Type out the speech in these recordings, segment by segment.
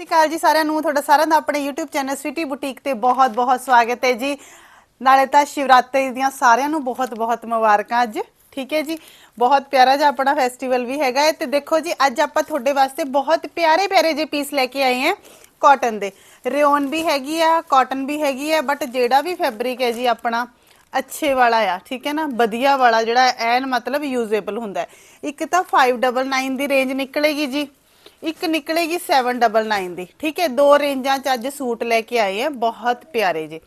ਸਤਿ ਸ਼੍ਰੀ ਅਕਾਲ ਜੀ ਸਾਰਿਆਂ ਨੂੰ। ਤੁਹਾਡਾ ਸਾਰਿਆਂ ਦਾ ਆਪਣੇ YouTube ਚੈਨਲ ਸਵੀਟੀ ਬੁਟੀਕ ਤੇ ਬਹੁਤ-ਬਹੁਤ ਸਵਾਗਤ ਹੈ ਜੀ। ਨਾਲੇ ਤਾਂ ਸ਼ਿਵਰਾਤਰੀ ਦੀਆਂ ਸਾਰਿਆਂ ਨੂੰ ਬਹੁਤ-ਬਹੁਤ ਮੁਬਾਰਕਾਂ ਅੱਜ। ਠੀਕ ਹੈ ਜੀ? ਬਹੁਤ ਪਿਆਰਾ ਜਿਹਾ ਆਪਣਾ ਫੈਸਟੀਵਲ ਵੀ ਹੈਗਾ ਹੈ। ਤੇ ਦੇਖੋ ਜੀ, ਅੱਜ ਆਪਾਂ ਤੁਹਾਡੇ ਵਾਸਤੇ ਬਹੁਤ ਪਿਆਰੇ-ਪਿਆਰੇ ਜੇ ਪੀਸ ਲੈ ਕੇ ਆਏ ਹਾਂ ਕਾਟਨ ਦੇ। ਰਿਓਨ ਵੀ ਹੈਗੀ ਆ ਕਾਟਨ ਵੀ ਹੈਗੀ ਆ ਬਟ ਜਿਹੜਾ ਵੀ ਫੈਬਰਿਕ ਹੈ ਜੀ ਆਪਣਾ, ਅੱਛੇ ਵਾਲਾ ਆ। ਠੀਕ ਹੈ ਨਾ? ਵਧੀਆ ਵਾਲਾ ਜਿਹੜਾ ਐਨ ਮਤਲਬ ਯੂਜ਼ੇਬਲ ਹੁੰਦਾ ਹੈ। ਇੱਕ ਤਾਂ 599 ਦੀ ਰੇਂਜ ਨਿਕਲੇਗੀ ਜੀ। ਇੱਕ ਨਿਕਲੇਗੀ 799 ਦੀ, ਠੀਕ ਹੈ? ਦੋ ਰੇਂਜਾਂ ਚ ਅੱਜ ਸੂਟ ਲੈ ਕੇ ਆਏ ਆ, ਬਹੁਤ ਪਿਆਰੇ ਜੇ।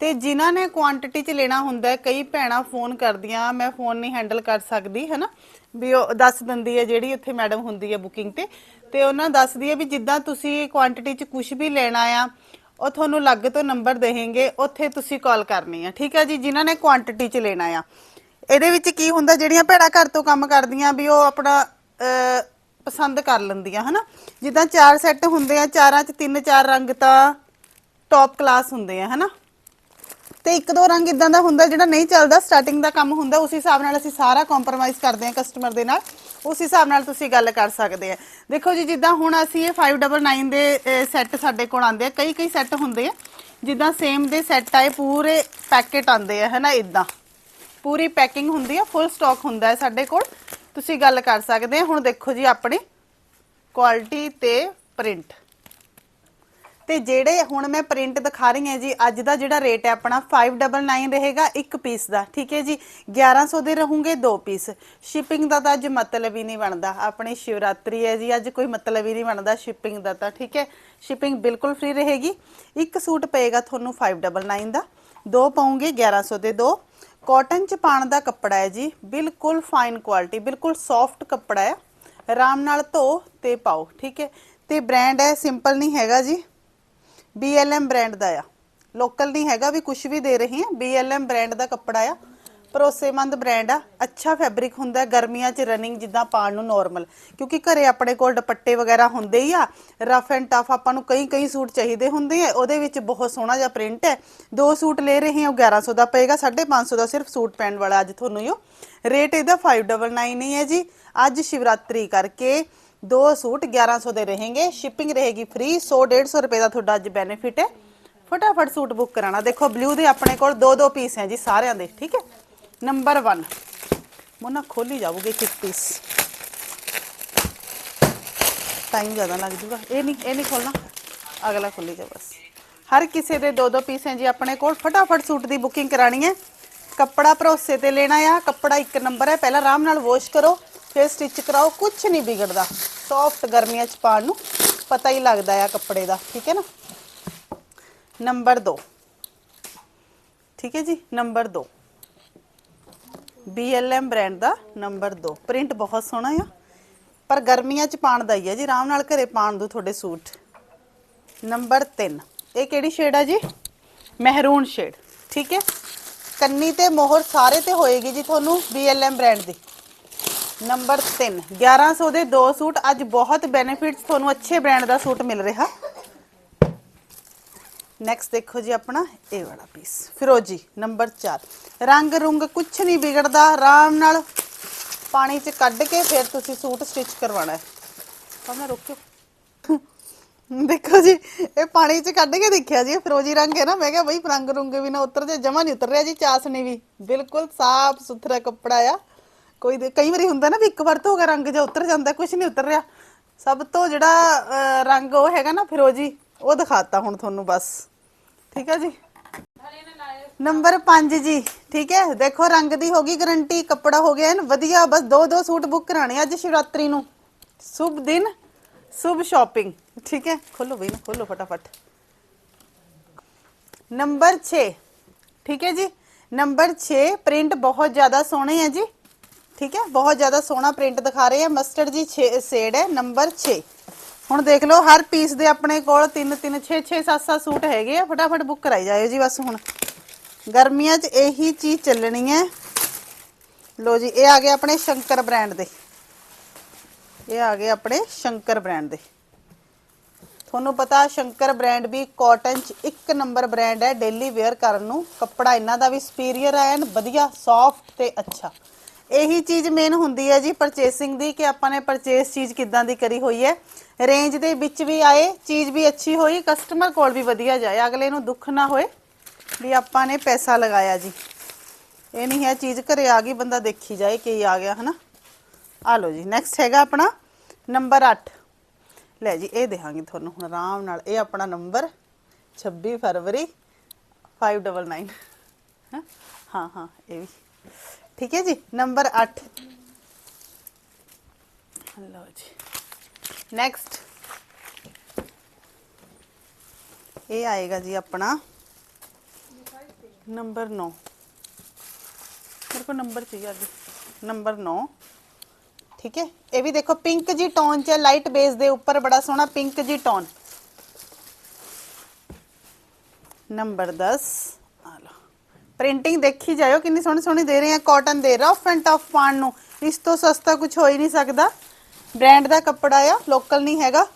ਤੇ ਜਿਨ੍ਹਾਂ ਨੇ ਕੁਆਂਟੀਟੀ ਚ ਲੈਣਾ ਹੁੰਦਾ ਕਈ ਭੈਣਾਂ ਫੋਨ ਕਰਦੀਆਂ, ਮੈਂ ਫੋਨ ਨਹੀਂ ਹੈਂਡਲ ਕਰ ਸਕਦੀ, ਹੈਨਾ? ਵੀ ਉਹ ਦੱਸ ਦਿੰਦੀ ਹੈ ਜਿਹੜੀ ਉੱਥੇ ਮੈਡਮ ਹੁੰਦੀ ਹੈ ਬੁਕਿੰਗ ਤੇ। ਤੇ ਉਹਨਾਂ ਦੱਸਦੀ ਹੈ ਵੀ ਜਿੱਦਾਂ ਤੁਸੀਂ ਕੁਆਂਟੀਟੀ ਚ ਕੁਝ ਵੀ ਲੈਣਾ ਆ, ਉਹ ਤੁਹਾਨੂੰ ਅਲੱਗ ਤੋਂ ਨੰਬਰ ਦੇਣਗੇ, ਉੱਥੇ ਤੁਸੀਂ ਕਾਲ ਕਰਨੀ ਆ, ਠੀਕ ਆ ਜੀ? ਜਿਨ੍ਹਾਂ ਨੇ ਕੁਆਂਟੀਟੀ ਚ ਲੈਣਾ ਆ। ਇਹਦੇ ਵਿੱਚ ਕੀ ਹੁੰਦਾ, ਜਿਹੜੀਆਂ ਭੈਣਾਂ ਘਰ ਤੋਂ ਕੰਮ ਕਰਦੀਆਂ, ਵੀ ਉਹ ਆਪਣਾ ਪਸੰਦ ਕਰ ਲੈਂਦੀਆਂ, ਹਨਾ? ਜਿੱਦਾਂ ਚਾਰ ਸੈੱਟ ਹੁੰਦੇ ਆ, ਚਾਰਾਂ ਚ ਤਿੰਨ, ਚਾਰ ਰੰਗ ਤਾਂ ਟੌਪ ਕਲਾਸ ਹੁੰਦੇ ਆ, ਹਨਾ? ਤੇ ਇੱਕ ਦੋ ਰੰਗ ਇਦਾਂ ਦਾ ਹੁੰਦਾ ਜਿਹੜਾ ਨਹੀਂ ਚੱਲਦਾ ਸਟਾਰਟਿੰਗ ਦਾ ਕੰਮ ਹੁੰਦਾ, ਉਸ ਹਿਸਾਬ ਨਾਲ ਅਸੀਂ ਸਾਰਾ ਕੰਪਰੋਮਾਈਜ਼ ਕਰਦੇ ਹਾਂ ਕਸਟਮਰ ਦੇ ਨਾਲ। ਉਸ ਹਿਸਾਬ ਨਾਲ ਤੁਸੀਂ ਗੱਲ ਕਰ ਸਕਦੇ ਆ। ਦੇਖੋ ਜੀ, ਜਿੱਦਾਂ ਹੁਣ ਅਸੀਂ ਇਹ 599 ਦੇ ਸੈੱਟ ਸਾਡੇ ਕੋਲ ਆਉਂਦੇ ਆ ਕਈ ਕਈ ਸੈੱਟ ਹੁੰਦੇ ਆ, ਜਿੱਦਾਂ ਸੇਮ ਦੇ ਸੈੱਟ ਆਏ, ਪੂਰੇ ਪੈਕੇਟ ਆਉਂਦੇ ਆ, ਹਨਾ, ਇਦਾਂ। ਪੂਰੀ ਪੈਕਿੰਗ ਹੁੰਦੀ ਆ ਫੁੱਲ ਸਟਾਕ ਹੁੰਦਾ ਹੈ ਸਾਡੇ ਕੋਲ। ਤੁਸੀਂ ਗੱਲ ਕਰ ਸਕਦੇ ਆ ਹੁਣ ਦੇਖੋ ਜੀ ਆਪਣੀ ਕੁਆਲਿਟੀ ਤੇ ਪ੍ਰਿੰਟ ਤੇ ਜਿਹੜੇ ਹੁਣ ਮੈਂ ਪ੍ਰਿੰਟ ਦਿਖਾ ਰਹੀ ਹਾਂ ਜੀ, ਅੱਜ ਦਾ ਜਿਹੜਾ ਰੇਟ ਹੈ ਆਪਣਾ 599 ਰਹੇਗਾ ਇੱਕ ਪੀਸ ਦਾ, ਠੀਕ ਹੈ ਜੀ? 1100 ਦੇ ਰਹੂਗੇ ਦੋ ਪੀਸ ਸ਼ਿਪਿੰਗ ਦਾ ਤਾਂ ਅੱਜ ਮਤਲਬ ਹੀ ਨਹੀਂ ਬਣਦਾ। ਆਪਣੀ ਸ਼ਿਵਰਾਤਰੀ ਹੈ ਜੀ, ਅੱਜ ਕੋਈ ਮਤਲਬ ਹੀ ਨਹੀਂ ਬਣਦਾ ਸ਼ਿਪਿੰਗ ਦਾ ਤਾਂ, ਠੀਕ ਹੈ? ਸ਼ਿਪਿੰਗ ਬਿਲਕੁਲ ਫ੍ਰੀ ਰਹੇਗੀ। ਇੱਕ ਸੂਟ ਪਏਗਾ ਤੁਹਾਨੂੰ 599 ਦਾ। ਦੋ ਪਾਉਂਗੇ 1100 ਦੇ ਦੋ। ਕਾਟਨ ਚ ਪਾਣ ਦਾ ਕੱਪੜਾ ਹੈ ਜੀ। ਬਿਲਕੁਲ ਫਾਈਨ ਕੁਆਲਿਟੀ ਬਿਲਕੁਲ ਸੌਫਟ ਕੱਪੜਾ ਹੈ। ਆਰਾਮ ਨਾਲ ਧੋ ਤੇ ਪਾਓ, ਠੀਕ ਹੈ। ਤੇ ਬ੍ਰਾਂਡ ਹੈ ਸਿੰਪਲ ਨਹੀਂ ਹੈਗਾ ਜੀ। BLM ਬ੍ਰਾਂਡ ਦਾ ਆ। ਲੋਕਲ ਨਹੀਂ ਹੈਗਾ, ਵੀ ਕੁਝ ਵੀ ਦੇ ਰਹੇ ਹਾਂ। BLM ਬ੍ਰਾਂਡ ਦਾ ਕੱਪੜਾ ਆ। ਭਰੋਸੇਮੰਦ ਬ੍ਰਾਂਡ ਆ। ਅੱਛਾ ਫੈਬਰਿਕ ਹੁੰਦਾ ਗਰਮੀਆਂ 'ਚ ਰਨਿੰਗ ਜਿੱਦਾਂ ਪਾਣ ਨੂੰ ਨਾਰਮਲ ਕਿਉਂਕਿ ਘਰੇ ਆਪਣੇ ਕੋਲ ਦੁਪੱਟੇ ਵਗੈਰਾ ਹੁੰਦੇ ਹੀ ਆ। ਰਫ ਐਂਡ ਟਫ ਆਪਾਂ ਨੂੰ ਕਈ ਕਈ ਸੂਟ ਚਾਹੀਦੇ ਹੁੰਦੇ ਆ। ਉਹਦੇ ਵਿੱਚ ਬਹੁਤ ਸੋਹਣਾ ਜਿਹਾ ਪ੍ਰਿੰਟ ਹੈ। ਦੋ ਸੂਟ ਲੈ ਰਹੇ ਹਾਂ 1100 ਦਾ ਪਏਗਾ 550 ਦਾ ਸਿਰਫ ਸੂਟ ਪੈਣ ਵਾਲਾ ਅੱਜ ਤੁਹਾਨੂੰ ਇਹ ਰੇਟ ਇਹਦਾ 599 ਨਹੀਂ ਹੈ ਜੀ। ਅੱਜ ਸ਼ਿਵਰਾਤਰੀ ਕਰਕੇ ਦੋ ਸੂਟ 1100 ਦੇ ਰਹੇਂਗੇ। ਸ਼ਿਪਿੰਗ ਰਹੇਗੀ ਫ੍ਰੀ 100 150 ਰੁਪਏ ਦਾ ਤੁਹਾਡਾ ਅੱਜ ਬੈਨੀਫਿਟ ਹੈ। ਫਟਾਫਟ ਸੂਟ ਬੁੱਕ ਕਰਾਣਾ ਦੇਖੋ ਬਲੂ ਦੇ ਆਪਣੇ ਕੋਲ ਦੋ ਦੋ ਪੀਸ ਹੈ ਜੀ ਸਾਰਿਆਂ ਦੇ, ਠੀਕ ਹੈ? ਨੰਬਰ 1 ਮੋਨਾ ਖੋਲੀ ਜਾਊਗੀ ਇੱਕ ਪੀਸ ਟਾਈਮ ਜ਼ਿਆਦਾ ਲੱਗ ਜੂਗਾ ਇਹ ਨਹੀਂ ਇਹ ਨਹੀਂ ਖੋਲਣਾ ਅਗਲਾ ਖੋਲੀ ਜਾ ਬਸ ਹਰ ਕਿਸੇ ਦੇ ਦੋ ਦੋ ਪੀਸ ਹੈ ਜੀ ਆਪਣੇ ਕੋਲ ਫਟਾਫਟ ਸੂਟ ਦੀ ਬੁਕਿੰਗ ਕਰਾਣੀ ਹੈ ਕੱਪੜਾ ਭਰੋਸੇ ਤੇ ਲੈਣਾ ਆ ਕੱਪੜਾ ਇੱਕ ਨੰਬਰ ਹੈ ਪਹਿਲਾਂ ਆਰਾਮ ਨਾਲ ਵਾਸ਼ ਕਰੋ ਫਿਰ ਸਟਿਚ ਕਰਾਓ ਕੁਝ ਨਹੀਂ ਵਿਗੜਦਾ ਸੌਫਟ ਗਰਮੀਆਂ ਚ ਪਾਉਣ ਨੂੰ ਪਤਾ ਹੀ ਲੱਗਦਾ ਆ ਕੱਪੜੇ ਦਾ ਠੀਕ ਹੈ ਨਾ ਨੰਬਰ 2 ਠੀਕ ਹੈ ਜੀ ਨੰਬਰ 2 BLM ਬ੍ਰਾਂਡ ਦਾ ਨੰਬਰ 2 ਪ੍ਰਿੰਟ ਬਹੁਤ ਸੋਹਣਾ ਆ। ਪਰ ਗਰਮੀਆਂ ਚ ਪਾਣ ਦਾ ਹੀ ਆ ਜੀ। ਆਰਾਮ ਨਾਲ ਘਰੇ ਪਾਣ ਦੋ ਤੁਹਾਡੇ ਸੂਟ। ਨੰਬਰ 3 ਇਹ ਕਿਹੜੀ ਸ਼ੇਡ ਆ ਜੀ? ਮਹਿਰੂਨ ਸ਼ੇਡ ਠੀਕ ਹੈ? ਕੰਨੀ ਤੇ ਮੋਹਰ ਸਾਰੇ ਤੇ ਹੋਏਗੀ ਜੀ ਤੁਹਾਨੂੰ BLM ਬ੍ਰਾਂਡ ਦੀ। ਨੰਬਰ 3 1100 ਦੇ ਦੋ ਸੂਟ ਅੱਜ ਬਹੁਤ ਬੈਨੀਫਿਟਸ ਤੁਹਾਨੂੰ ਅੱਛੇ ਬ੍ਰਾਂਡ ਦਾ ਸੂਟ ਮਿਲ ਰਿਹਾ। ਨੈਕਸਟ ਦੇਖੋ ਜੀ ਆਪਣਾ ਇਹ ਵਾਲਾ ਪੀਸ ਫਿਰੋਜੀ ਨੰਬਰ 4 ਰੰਗ ਰੁੰਗ ਕੁਛ ਨਹੀਂ ਵਿਗੜਦਾ, ਆਰਾਮ ਨਾਲ ਪਾਣੀ 'ਚ ਕੱਢ ਕੇ ਫਿਰ ਤੁਸੀਂ ਸੂਟ ਸਟਿਚ ਕਰਵਾਉਣਾ ਹੈ। ਸਾਹਮਣੇ ਰੋਕਿਓ। ਦੇਖੋ ਜੀ, ਇਹ ਪਾਣੀ 'ਚ ਕੱਢ ਕੇ ਦੇਖਿਆ ਜੀ ਫਿਰੋਜੀ ਰੰਗ ਹੈ ਨਾ, ਮੈਂ ਕਿਹਾ ਬਈ ਰੰਗ ਰੁੰਗ ਵੀ ਨਾ ਉਤਰ ਜੇ ਜਮਾ ਨਹੀਂ ਉਤਰ ਰਿਹਾ ਜੀ ਚਾਸਣੀ ਵੀ। ਬਿਲਕੁਲ ਸਾਫ਼ ਸੁਥਰਾ ਕੱਪੜਾ ਆ। ਕੋਈ ਕਈ ਵਾਰੀ ਹੁੰਦਾ ਨਾ ਵੀ ਇੱਕ ਵਾਰ ਧੋ ਕੇ ਰੰਗ ਜਿਹਾ ਉਤਰ ਜਾਂਦਾ ਕੁਝ ਨਹੀਂ ਉਤਰ ਰਿਹਾ। ਸਭ ਤੋਂ ਜਿਹੜਾ ਰੰਗ ਉਹ ਹੈਗਾ ਨਾ ਫਿਰੋਜੀ, ਉਹ ਦਿਖਾਤਾ ਹੁਣ ਤੁਹਾਨੂੰ ਬਸ। ਠੀਕ ਹੈ ਜੀ? ਨੰਬਰ 5 ਜੀ, ਠੀਕ ਹੈ? ਦੇਖੋ, ਰੰਗ ਦੀ ਹੋਗੀ ਗਾਰੰਟੀ ਕੱਪੜਾ ਹੋ ਗਿਆ ਐਨ ਵਧੀਆ, ਬਸ ਦੋ ਦੋ ਸੂਟ ਬੁੱਕ ਕਰਾਣੇ ਅੱਜ ਸ਼ਿਵਰਾਤਰੀ ਨੂੰ। ਸ਼ੁਭ ਦਿਨ, ਸ਼ੁਭ ਸ਼ਾਪਿੰਗ ਠੀਕ ਹੈ? ਖੋਲੋ ਬਈ, ਖੋਲੋ ਫਟਾਫਟ। ਨੰਬਰ 6 ਠੀਕ ਹੈ ਜੀ? ਨੰਬਰ 6 ਪ੍ਰਿੰਟ ਬਹੁਤ ਜ਼ਿਆਦਾ ਸੋਹਣੇ ਹੈ ਜੀ। ਠੀਕ ਹੈ? ਬਹੁਤ ਜ਼ਿਆਦਾ ਸੋਹਣਾ ਪ੍ਰਿੰਟ ਦਿਖਾ ਰਹੇ ਆ। ਮਸਟਰਡ ਜੀ ਸ਼ੇਡ ਹੈ। ਨੰਬਰ 6 ਹੁਣ ਦੇਖ ਲਓ, ਹਰ ਪੀਸ ਦੇ ਆਪਣੇ ਕੋਲ 3 3 6 6 7 7 ਸੂਟ ਹੈਗੇ ਆ। ਫਟਾਫਟ ਬੁੱਕ ਕਰਾਈ ਜਾਇਓ ਜੀ ਬਸ ਹੁਣ। ਗਰਮੀਆਂ 'ਚ ਇਹੀ ਚੀਜ਼ ਚੱਲਣੀ ਹੈ। ਲੋ ਜੀ, ਇਹ ਆ ਗਏ ਆਪਣੇ ਸ਼ੰਕਰ ਬ੍ਰਾਂਡ ਦੇ। ਇਹ ਆ ਗਏ ਆਪਣੇ ਸ਼ੰਕਰ ਬ੍ਰਾਂਡ ਦੇ। ਤੁਹਾਨੂੰ ਪਤਾ ਸ਼ੰਕਰ ਬ੍ਰਾਂਡ ਵੀ ਕਾਟਨ 'ਚ ਇੱਕ ਨੰਬਰ ਬ੍ਰਾਂਡ ਹੈ। ਡੇਲੀ ਵੇਅਰ ਕਰਨ ਨੂੰ ਕੱਪੜਾ ਇਹਨਾਂ ਦਾ ਵੀ ਸੁਪੀਰੀਅਰ ਹੈ ਐਨ ਵਧੀਆ ਸੌਫਟ ਤੇ ਅੱਛਾ। ਇਹੀ ਚੀਜ਼ ਮੇਨ ਹੁੰਦੀ ਹੈ ਜੀ ਪਰਚੇਸਿੰਗ ਦੀ ਕਿ ਆਪਾਂ ਨੇ ਪਰਚੇਸ ਚੀਜ਼ ਕਿੱਦਾਂ ਦੀ ਕਰੀ ਹੋਈ ਹੈ। ਰੇਂਜ ਦੇ ਵਿੱਚ ਵੀ ਆਏ, ਚੀਜ਼ ਵੀ ਅੱਛੀ ਹੋਈ ਕਸਟਮਰ ਕੋਲ ਵੀ ਵਧੀਆ ਜਾਏ। ਅਗਲੇ ਨੂੰ ਦੁੱਖ ਨਾ ਹੋਏ ਵੀ ਆਪਾਂ ਨੇ ਪੈਸਾ ਲਗਾਇਆ ਜੀ। ਇਹ ਨਹੀਂ ਹੈ ਚੀਜ਼ ਘਰੇ ਆ ਗਈ, ਬੰਦਾ ਦੇਖੀ ਜਾਏ ਕੀ ਆ ਗਿਆ, ਹਨਾ। ਆ ਲਓ ਜੀ ਨੈਕਸਟ ਹੈਗਾ ਆਪਣਾ ਨੰਬਰ 8 ਲੈ ਜੀ, ਇਹ ਦੇਹਾਂਗੇ ਤੁਹਾਨੂੰ ਹੁਣ ਆਰਾਮ ਨਾਲ। ਇਹ ਆਪਣਾ ਨੰਬਰ 26 ਫਰਵਰੀ 599 ਹਾਂ? ਹਾਂ ਹਾਂ, ਇਹ ਵੀ। ठीक है जी, नंबर अठ लो जी। नेक्स्ट ये आएगा जी अपना नंबर नौ। मेरे को नंबर चाहिए अभी नंबर नौ। ठीक है, ये भी देखो, पिंक जी टोन च लाइट बेस दे ऊपर, बड़ा सोहना पिंक जी टोन। नंबर दस। ਪ੍ਰਿੰਟਿੰਗ ਦੇਖੀ ਜਾਇਓ, ਕਿੰਨੀ ਸੋਹਣੀ ਸੋਹਣੀ ਦੇ ਰਹੇ ਆ ਕਾਟਨ ਦੇ ਰਫ ਐਂਡ ਟਫ ਪਾਣ ਨੂੰ। ਇਸ ਤੋਂ ਸਸਤਾ ਕੁਝ ਹੋ ਹੀ ਨਹੀਂ ਸਕਦਾ। ਬ੍ਰਾਂਡ ਦਾ ਕੱਪੜਾ ਆ ਲੋਕਲ ਨਹੀਂ ਹੈਗਾ।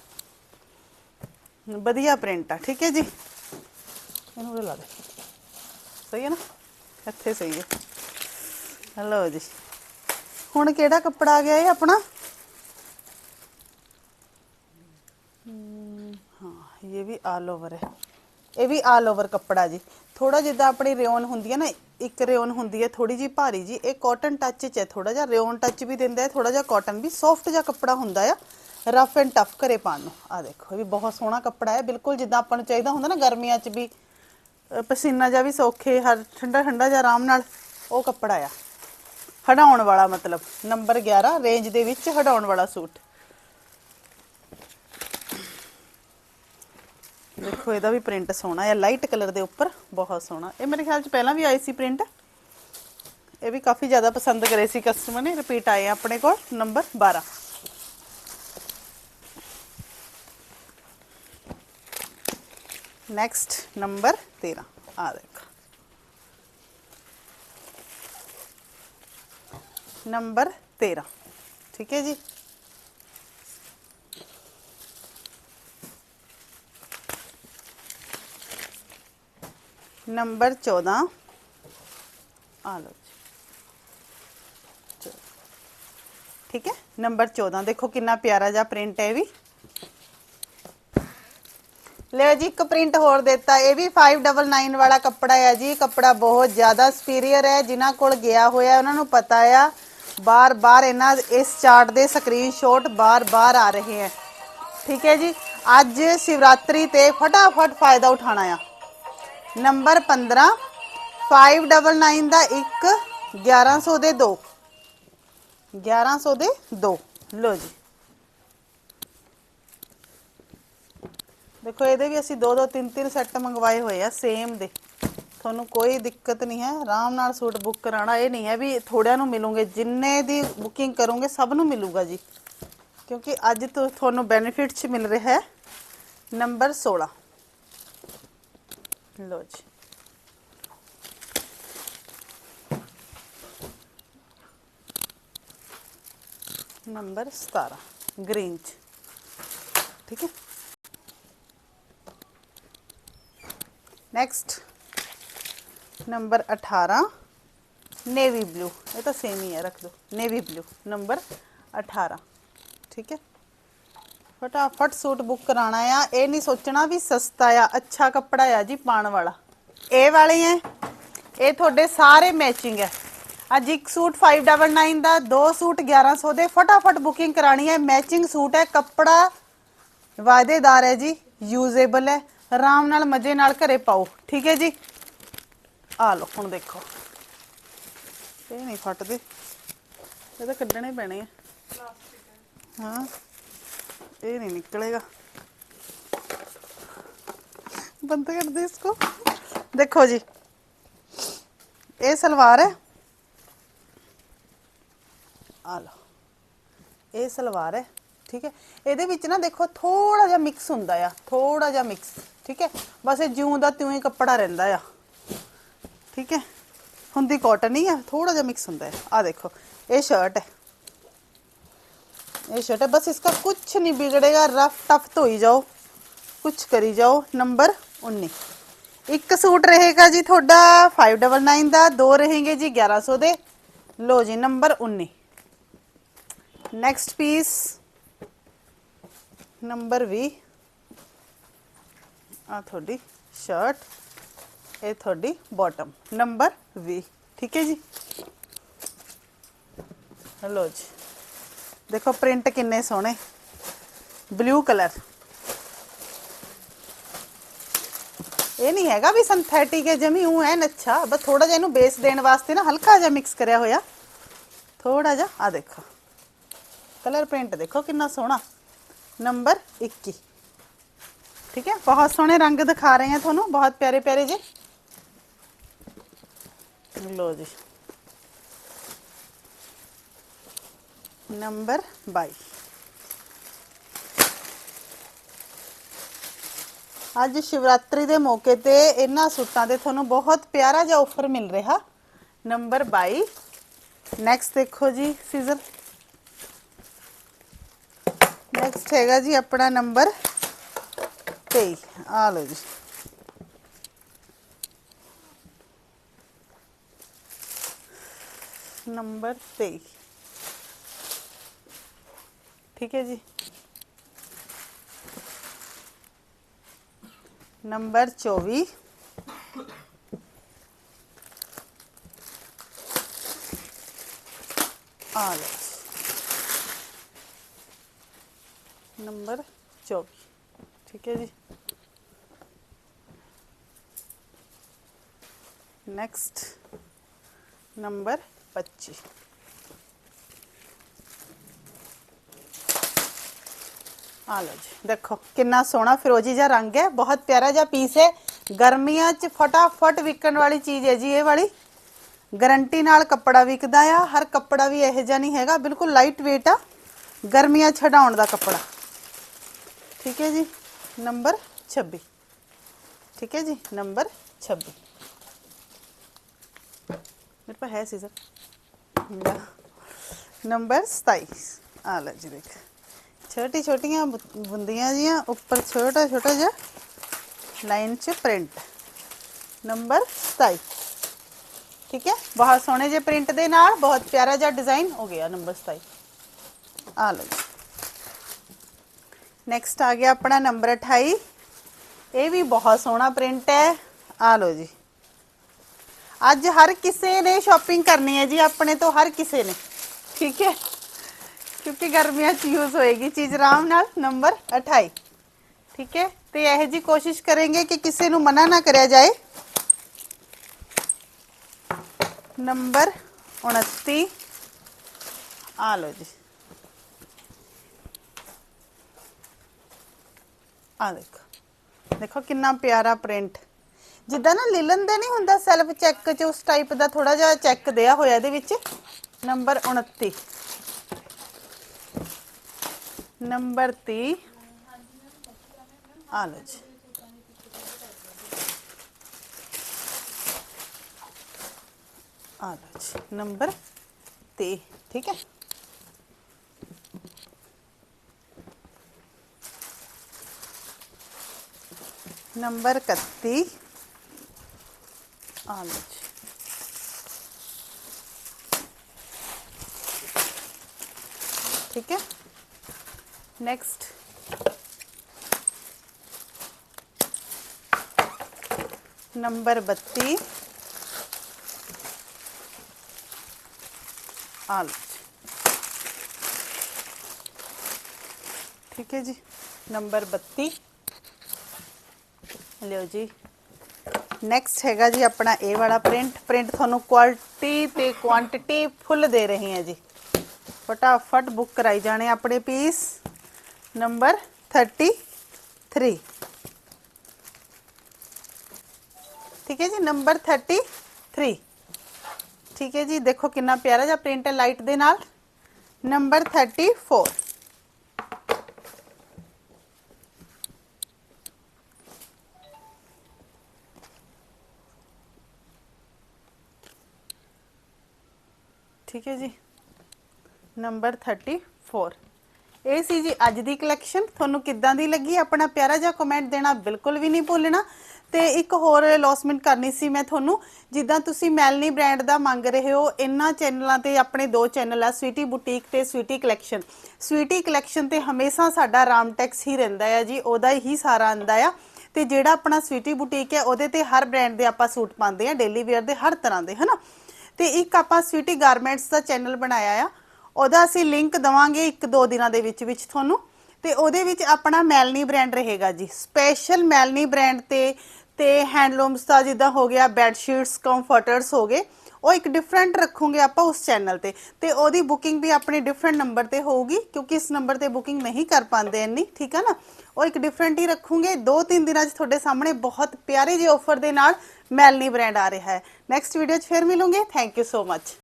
ਵਧੀਆ ਪ੍ਰਿੰਟ ਆ, ਠੀਕ ਹੈ ਜੀ? ਇਹਨੂੰ ਉਰੇ ਲਾ ਦੇ। ਸਹੀ ਹੈ ਨਾ? ਇੱਥੇ ਸਹੀ ਹੈ। ਹਲੋ ਜੀ। ਹੁਣ ਕਿਹੜਾ ਕੱਪੜਾ ਆ ਗਿਆ ਇਹ ਆਪਣਾ? ਹਾਂ, ਇਹ ਵੀ ਆਲ ਓਵਰ ਹੈ। ਇਹ ਵੀ ਆਲ ਓਵਰ ਕੱਪੜਾ ਜੀ। ਥੋੜਾ ਜਿੱਦਾਂ ਆਪਣੀ ਰਿਓਨ ਹੁੰਦੀ ਹੈ ਨਾ, ਇੱਕ ਰਿਓਨ ਹੁੰਦੀ ਹੈ ਥੋੜੀ ਜੀ ਭਾਰੀ ਜੀ, ਇਹ ਕਾਟਨ ਟੱਚ ਚ ਹੈ ਥੋੜਾ ਜਿਹਾ ਰਿਓਨ ਟੱਚ ਵੀ ਦਿੰਦਾ ਹੈ ਥੋੜਾ ਜਿਹਾ ਕਾਟਨ ਵੀ ਸੌਫਟ ਜਿਹਾ ਕੱਪੜਾ ਹੁੰਦਾ ਆ ਰਫ ਐਂਡ ਟਫ ਘਰੇ ਪਾਉਣ ਨੂੰ। ਆ ਦੇਖੋ, ਇਹ ਵੀ ਬਹੁਤ ਸੋਹਣਾ ਕੱਪੜਾ ਹੈ, ਬਿਲਕੁਲ ਜਿੱਦਾਂ ਆਪਾਂ ਨੂੰ ਚਾਹੀਦਾ ਹੁੰਦਾ ਨਾ ਗਰਮੀਆਂ 'ਚ ਵੀ ਪਸੀਨਾ ਜਿਹਾ ਵੀ ਸੌਖੇ, ਹਰ ਠੰਡਾ ਠੰਡਾ ਜਿਹਾ ਆਰਾਮ ਨਾਲ, ਉਹ ਕੱਪੜਾ ਆ। ਹਟਾਉਣ ਵਾਲਾ ਮਤਲਬ, ਨੰਬਰ 11 ਰੇਂਜ ਦੇ ਵਿੱਚ ਹਟਾਉਣ ਵਾਲਾ ਸੂਟ। ਦੇਖੋ, ਇਹਦਾ ਵੀ ਪ੍ਰਿੰਟ ਸੋਹਣਾ ਹੈ। ਲਾਈਟ ਕਲਰ ਦੇ ਉੱਪਰ ਬਹੁਤ ਸੋਹਣਾ। ਇਹ ਮੇਰੇ ਖਿਆਲ ਚ ਪਹਿਲਾਂ ਵੀ ਆਈ ਸੀ ਪ੍ਰਿੰਟ ਇਹ ਵੀ ਕਾਫੀ ਜ਼ਿਆਦਾ ਪਸੰਦ ਕਰੇ ਸੀ ਕਸਟਮਰ ਨੇ। ਰਿਪੀਟ ਆਏ ਆਪਣੇ ਕੋਲ ਨੰਬਰ 12 ਨੈਕਸਟ ਨੰਬਰ 13 ਆ ਦੇਖੋ। ਨੰਬਰ 13 ਠੀਕ ਹੈ ਜੀ? ਨੰਬਰ 14 ਆ ਲਓ ਠੀਕ ਹੈ? ਨੰਬਰ 14 ਦੇਖੋ ਕਿੰਨਾ ਪਿਆਰਾ ਜਿਹਾ ਪ੍ਰਿੰਟ ਹੈ ਵੀ। ਲਿਓ ਜੀ, ਇੱਕ ਪ੍ਰਿੰਟ ਹੋਰ ਦਿੱਤਾ। ਇਹ ਵੀ 599 ਵਾਲਾ ਕੱਪੜਾ ਹੈ ਜੀ। ਕੱਪੜਾ ਬਹੁਤ ਜ਼ਿਆਦਾ ਸੁਪੀਰੀਅਰ ਹੈ। ਜਿਨ੍ਹਾਂ ਕੋਲ ਗਿਆ ਹੋਇਆ, ਉਹਨਾਂ ਨੂੰ ਪਤਾ ਆ। ਬਾਰ-ਬਾਰ ਇਹਨਾਂ ਇਸ ਚਾਰਟ ਦੇ ਸਕਰੀਨਸ਼ਾਟ ਬਾਰ-ਬਾਰ ਆ ਰਹੇ ਹੈ। ਠੀਕ ਹੈ ਜੀ? ਅੱਜ ਸ਼ਿਵਰਾਤਰੀ ਤੇ ਫਟਾਫਟ ਫਾਇਦਾ ਉਠਾਣਾ ਆ। ਨੰਬਰ 15 599 ਦਾ ਇੱਕ 1100 ਦੇ ਦੋ। 1100 ਦੇ ਦੋ। ਲੋ ਜੀ। ਦੇਖੋ, ਇਹਦੇ ਵੀ ਅਸੀਂ ਦੋ ਦੋ ਤਿੰਨ ਤਿੰਨ ਸੈੱਟ ਮੰਗਵਾਏ ਹੋਏ ਆ ਸੇਮ ਦੇ। ਤੁਹਾਨੂੰ ਕੋਈ ਦਿੱਕਤ ਨਹੀਂ ਹੈ। ਆਰਾਮ ਨਾਲ ਸੂਟ ਬੁੱਕ ਕਰਾਣਾ ਇਹ ਨਹੀਂ ਹੈ ਵੀ ਥੋੜਿਆਂ ਨੂੰ ਮਿਲੂਗੇ। ਜਿੰਨੇ ਦੀ ਬੁਕਿੰਗ ਕਰੋਗੇ, ਸਭ ਨੂੰ ਮਿਲੂਗਾ ਜੀ। ਕਿਉਂਕਿ ਅੱਜ ਤੋਂ, ਤੁਹਾਨੂੰ ਬੈਨੀਫਿਟ ਚ ਮਿਲ ਰਿਹਾ ਹੈ ਨੰਬਰ 16 ਲੋ ਜੀ ਨੰਬਰ 17 ਗ੍ਰੀਨ ਚ ਠੀਕ ਹੈ ਨੈਕਸਟ ਨੰਬਰ 18 ਨੇਵੀ ਬਲੂ ਇਹ ਤਾਂ ਸੇਮ ਹੀ ਹੈ ਰੱਖ ਦੋ ਨੇਵੀ ਬਲੂ ਨੰਬਰ 18 ਠੀਕ ਹੈ ਫਟਾਫਟ ਸੂਟ ਬੁੱਕ ਕਰਾਣਾ ਆ ਇਹ ਨਹੀਂ ਸੋਚਣਾ ਵੀ ਸਸਤਾ ਆ ਅੱਛਾ ਕੱਪੜਾ ਆ ਜੀ ਪਾਣ ਵਾਲਾ ਇਹ ਵਾਲੇ ਹੈ ਇਹ ਤੁਹਾਡੇ ਸਾਰੇ ਮੈਚਿੰਗ ਹੈ ਅੱਜ ਇੱਕ ਸੂਟ 599 ਦਾ ਦੋ ਸੂਟ 1100 ਦੇ ਫਟਾਫਟ ਬੁਕਿੰਗ ਕਰਾਣੀ ਹੈ ਮੈਚਿੰਗ ਸੂਟ ਹੈ ਕੱਪੜਾ ਵਾਅਦੇਦਾਰ ਹੈ ਜੀ ਯੂਜ਼ੇਬਲ ਹੈ ਆਰਾਮ ਨਾਲ ਮਜ਼ੇ ਨਾਲ ਘਰੇ ਪਾਓ ਠੀਕ ਹੈ ਜੀ ਆ ਲੋ ਹੁਣ ਦੇਖੋ ਇਹ ਨਹੀਂ ਫਟਦੇ ਇਹ ਤਾਂ ਕੱਢਣੇ ਪੈਣੇ ਆ ਹਾਂ ਇਹ नहीं निकलेगा बंद कर दे इसको देखो जी ਇਹ ਸਲਵਾਰ ਹੈ ਆ ਲਓ ਇਹ ਸਲਵਾਰ ਹੈ ਠੀਕ ਹੈ ਇਹਦੇ ਵਿੱਚ ਨਾ ਦੇਖੋ ਥੋੜਾ ਜਿਹਾ ਮਿਕਸ ਹੁੰਦਾ ਆ ਥੋੜਾ ਜਿਹਾ ਮਿਕਸ ਠੀਕ ਹੈ ਬਸ ਇਹ ਜਿਉਂ ਦਾ ਤਿਉਂ ਹੀ ਕੱਪੜਾ ਰਹਿੰਦਾ ਆ ਠੀਕ ਹੈ ਹੁੰਦੀ ਕਾਟਨ ਹੀ ਆ ਥੋੜਾ ਜਿਹਾ ਮਿਕਸ ਹੁੰਦਾ ਹੈ ਆ ਦੇਖੋ ਇਹ ਸ਼ਰਟ ਹੈ ये शर्ट है बस इसका कुछ नहीं बिगड़ेगा रफ टफ तो ही जाओ कुछ करी जाओ नंबर 19 ਇੱਕ ਸੂਟ ਰਹੇਗਾ ਜੀ ਤੁਹਾਡਾ 599 ਦਾ ਦੋ ਰਹੇਗੇ ਜੀ 1100 ਦੇ ਲੋ ਜੀ ਨੰਬਰ 19 ਨੈਕਸਟ ਪੀਸ ਨੰਬਰ 20 ਆ ਤੁਹਾਡੀ ਸ਼ਰਟ ਇਹ ਤੁਹਾਡੀ ਬਾਟਮ ਨੰਬਰ 20 ਠੀਕ ਹੈ ਜੀ ਲੋ ਜੀ ਦੇਖੋ ਪ੍ਰਿੰਟ ਕਿੰਨੇ ਸੋਹਣੇ। ਬਲੂ ਕਲਰ ਇਹ ਨਹੀਂ ਹੈਗਾ ਵੀ ਸਿੰਥੈਟਿਕ ਹੈ, ਜਮੀ ਉਹ ਐਨ ਅੱਛਾ, ਬਸ ਥੋੜਾ ਜਿਹਾ ਇਹਨੂੰ ਬੇਸ ਦੇਣ ਵਾਸਤੇ ਨਾ ਹਲਕਾ ਜਿਹਾ ਮਿਕਸ ਕਰਿਆ ਹੋਇਆ। ਥੋੜਾ ਜਿਹਾ ਆ ਦੇਖੋ। ਕਲਰ ਪ੍ਰਿੰਟ ਦੇਖੋ ਕਿੰਨਾ ਸੋਹਣਾ। ਨੰਬਰ 21 ਠੀਕ ਹੈ, ਬਹੁਤ ਸੋਹਣੇ ਰੰਗ ਦਿਖਾ ਰਹੇ ਹਾਂ ਤੁਹਾਨੂੰ, ਬਹੁਤ ਪਿਆਰੇ ਪਿਆਰੇ ਜੇ। ਲੋ ਜੀ। ਨੰਬਰ 22 ਅੱਜ ਸ਼ਿਵਰਾਤਰੀ ਦੇ ਮੌਕੇ ਤੇ ਇਹਨਾਂ ਸੂਟਾਂ ਦੇ ਤੁਹਾਨੂੰ ਬਹੁਤ ਪਿਆਰਾ ਜਿਹਾ ਆਫਰ ਮਿਲ ਰਿਹਾ। ਨੰਬਰ 22 ਨੈਕਸਟ ਦੇਖੋ ਜੀ ਸੀਜ਼ਰ ਨੈਕਸਟ ਹੈਗਾ ਜੀ ਆਪਣਾ ਨੰਬਰ 23 ਆ ਲਓ ਜੀ। ਨੰਬਰ 23 ਠੀਕ ਹੈ ਜੀ ਨੰਬਰ 24 ਆ ਲਓ ਜੀ। ਨੰਬਰ 24 ਠੀਕ ਹੈ ਜੀ ਨੈਕਸਟ ਨੰਬਰ 25 ਆ ਲਓ ਜੀ, ਦੇਖੋ, ਕਿੰਨਾ ਸੋਹਣਾ ਫਿਰੋਜੀ ਜਿਹਾ ਰੰਗ ਹੈ, ਬਹੁਤ ਪਿਆਰਾ ਜਿਹਾ ਪੀਸ ਹੈ। ਗਰਮੀਆਂ 'ਚ ਫਟਾਫਟ ਵਿਕਣ ਵਾਲੀ ਚੀਜ਼ ਹੈ ਜੀ ਇਹ ਵਾਲੀ। ਗਰੰਟੀ ਨਾਲ ਕੱਪੜਾ ਵਿਕਦਾ ਆ, ਹਰ ਕੱਪੜਾ ਵੀ ਇਹੋ ਜਿਹਾ ਨਹੀਂ ਹੈਗਾ, ਬਿਲਕੁਲ ਲਾਈਟ weight ਆ। ਗਰਮੀਆਂ ਛਡਾਉਣ ਦਾ ਕੱਪੜਾ। ਠੀਕ ਹੈ ਜੀ, ਨੰਬਰ 26 ਠੀਕ ਹੈ ਜੀ, ਨੰਬਰ 26 ਮੇਰੇ ਪਾ ਹੈ ਸੀਜ਼ਰ ਨੰਬਰ 27 ਆ ਲੈ ਜੀ, ਦੇਖ। ਛੋਟੀ ਛੋਟੀਆਂ ਬੁ- ਬੁੰਦੀਆਂ ਜੀਆਂ, ਉੱਪਰ ਛੋਟਾ ਛੋਟਾ ਜਿਹਾ ਲਾਈਨ 'ਚ ਪ੍ਰਿੰਟ ਨੰਬਰ 27 ਠੀਕ ਹੈ? ਬਹੁਤ ਸੋਹਣੇ ਜਿਹੇ ਪ੍ਰਿੰਟ ਦੇ ਨਾਲ, ਬਹੁਤ ਪਿਆਰਾ ਜਿਹਾ ਡਿਜ਼ਾਈਨ ਹੋ ਗਿਆ ਨੰਬਰ 27 ਆ ਲਓ ਜੀ। ਨੈਕਸਟ ਆ ਗਿਆ ਆਪਣਾ ਨੰਬਰ 28 ਇਹ ਵੀ ਬਹੁਤ ਸੋਹਣਾ ਪ੍ਰਿੰਟ ਹੈ। ਆ ਲਓ ਜੀ। ਅੱਜ ਹਰ ਕਿਸੇ ਨੇ ਸ਼ਾਪਿੰਗ ਕਰਨੀ ਹੈ ਜੀ, ਆਪਣੇ ਤੋਂ ਹਰ ਕਿਸੇ ਨੇ। ਠੀਕ ਹੈ? ਕਿਉਂਕਿ ਗਰਮੀਆਂ 'ਚ ਯੂਜ਼ ਹੋਏਗੀ ਚੀਜ਼, ਆਰਾਮ ਨਾਲ ਨੰਬਰ 28 ਠੀਕ ਹੈ? ਤੇ ਇਹ ਜੀ ਕੋਸ਼ਿਸ਼ ਕਰਾਂਗੇ ਕਿ ਕਿਸੇ ਨੂੰ ਮਨਾ ਨਾ ਕਰਿਆ ਜਾਏ। ਨੰਬਰ 29 ਆ ਲਓ ਜੀ। ਆ ਦੇਖੋ। ਦੇਖੋ ਕਿੰਨਾ ਪਿਆਰਾ ਪ੍ਰਿੰਟ ਜਿੱਦਾਂ ਨਾ ਲਿਲਨ ਦੇ ਨਹੀਂ ਹੁੰਦਾ ਸੈਲਫ ਚੈੱਕ ਚ ਉਸ ਟਾਈਪ ਦਾ ਥੋੜਾ ਜਿਹਾ ਚੈੱਕ ਦਿਆ ਹੋਇਆ ਇਹਦੇ ਵਿੱਚ। ਨੰਬਰ 29 ਨੰਬਰ 30 ਆ ਲਓ ਜੀ ਆ ਲਓ ਜੀ ਨੰਬਰ 30 ਠੀਕ ਹੈ ਨੰਬਰ 31 ਆ ਲਓ ਜੀ ਠੀਕ ਨੈਕਸਟ ਨੰਬਰ 32 ਆ ਠੀਕ ਹੈ ਜੀ ਨੰਬਰ 32 ਲਿਓ ਜੀ ਨੈਕਸਟ ਹੈਗਾ ਜੀ ਆਪਣਾ ਇਹ ਵਾਲਾ ਪ੍ਰਿੰਟ ਪ੍ਰਿੰਟ ਤੁਹਾਨੂੰ ਕੁਆਲਿਟੀ ਤੇ ਕੁਆਂਟੀਟੀ ਫੁੱਲ ਦੇ ਰਹੇ ਹਾਂ ਜੀ ਫਟਾਫਟ ਬੁੱਕ ਕਰਾਈ ਜਾਣੇ ਆਪਣੇ ਪੀਸ ਨੰਬਰ 33 ਠੀਕ ਹੈ ਜੀ ਨੰਬਰ 33 ਠੀਕ ਹੈ ਜੀ ਦੇਖੋ ਕਿੰਨਾ ਪਿਆਰਾ ਜਿਹਾ ਪ੍ਰਿੰਟ ਹੈ ਲਾਈਟ ਦੇ ਨਾਲ ਨੰਬਰ 34 ਠੀਕ ਹੈ ਜੀ ਨੰਬਰ 34 ਇਹ ਸੀ ਜੀ ਅੱਜ ਦੀ ਕਲੈਕਸ਼ਨ ਤੁਹਾਨੂੰ ਕਿੱਦਾਂ ਦੀ ਲੱਗੀ? ਆਪਣਾ ਪਿਆਰਾ ਜਿਹਾ ਕਮੈਂਟ ਦੇਣਾ ਬਿਲਕੁਲ ਵੀ ਨਹੀਂ ਭੁੱਲਣਾ। ਤੇ ਇੱਕ ਹੋਰ ਲੌਸਮੈਂਟ ਕਰਨੀ ਸੀ ਮੈਂ ਤੁਹਾਨੂੰ। ਜਿੱਦਾਂ ਤੁਸੀਂ ਮੈਲਨੀ ਬ੍ਰਾਂਡ ਦਾ ਮੰਗ ਰਹੇ ਹੋ ਇਹਨਾਂ ਚੈਨਲਾਂ ਤੇ ਆਪਣੇ ਦੋ ਚੈਨਲ ਆ ਸਵੀਟੀ ਬੁਟੀਕ ਤੇ ਸਵੀਟੀ ਕਲੈਕਸ਼ਨ ਸਵੀਟੀ ਕਲੈਕਸ਼ਨ ਤੇ ਹਮੇਸ਼ਾ ਸਾਡਾ ਰਾਮਟੈਕਸ ਹੀ ਰਹਿੰਦਾ ਹੈ ਜੀ, ਉਹਦਾ ਹੀ ਸਾਰਾ ਆਂਦਾ ਆ। ਤੇ ਜਿਹੜਾ ਆਪਣਾ ਸਵੀਟੀ ਬੁਟੀਕ ਹੈ ਉਹਦੇ ਤੇ ਹਰ ਬ੍ਰਾਂਡ ਦੇ ਆਪਾਂ ਸੂਟ ਪਾਉਂਦੇ ਆ ਡੇਲੀ ਵੇਅਰ ਦੇ ਹਰ ਤਰ੍ਹਾਂ ਦੇ, ਹਨਾ? ਤੇ ਇੱਕ ਆਪਾਂ ਸਵੀਟੀ ਗਾਰਮੈਂਟਸ ਦਾ ਚੈਨਲ ਬਣਾਇਆ ਆ। ਉਹਦਾ ਅਸੀਂ ਲਿੰਕ ਦਵਾਂਗੇ ਇੱਕ ਦੋ ਦਿਨਾਂ ਦੇ ਵਿੱਚ ਵਿੱਚ ਤੁਹਾਨੂੰ। ਤੇ ਉਹਦੇ ਵਿੱਚ ਆਪਣਾ ਮੈਲਨੀ ਬ੍ਰਾਂਡ ਰਹੇਗਾ ਜੀ। ਸਪੈਸ਼ਲ ਮੈਲਨੀ ਬ੍ਰਾਂਡ ਤੇ ਤੇ ਹੈਂਡਲੂਮਸ ਦਾ ਜਿੱਦਾਂ ਹੋ ਗਿਆ ਬੈੱਡ ਸ਼ੀਟਸ ਕੰਫਰਟਰਸ ਹੋ ਗਏ। ਉਹ ਇੱਕ ਡਿਫਰੈਂਟ ਰੱਖੂਗੇ ਆਪਾਂ ਉਸ ਚੈਨਲ ਤੇ। ਤੇ ਉਹਦੀ ਬੁਕਿੰਗ ਵੀ ਆਪਣੇ ਡਿਫਰੈਂਟ ਨੰਬਰ ਤੇ ਹੋਊਗੀ, ਕਿਉਂਕਿ ਇਸ ਨੰਬਰ ਤੇ ਬੁਕਿੰਗ ਨਹੀਂ ਕਰ ਪਾਉਂਦੇ ਇੰਨੀ, ਠੀਕ ਹੈ ਨਾ? ਉਹ ਇੱਕ ਡਿਫਰੈਂਟ ਹੀ ਰੱਖੂਗੇ। ਦੋ ਤਿੰਨ ਦਿਨਾਂ 'ਚ ਤੁਹਾਡੇ ਸਾਹਮਣੇ ਬਹੁਤ ਪਿਆਰੇ ਜਿਹੇ ਆਫਰ ਦੇ ਨਾਲ ਮੈਲਨੀ ਬ੍ਰਾਂਡ ਆ ਰਿਹਾ ਹੈ। ਨੈਕਸਟ ਵੀਡੀਓ 'ਚ ਫਿਰ ਮਿਲੂਗੇ। Thank you so much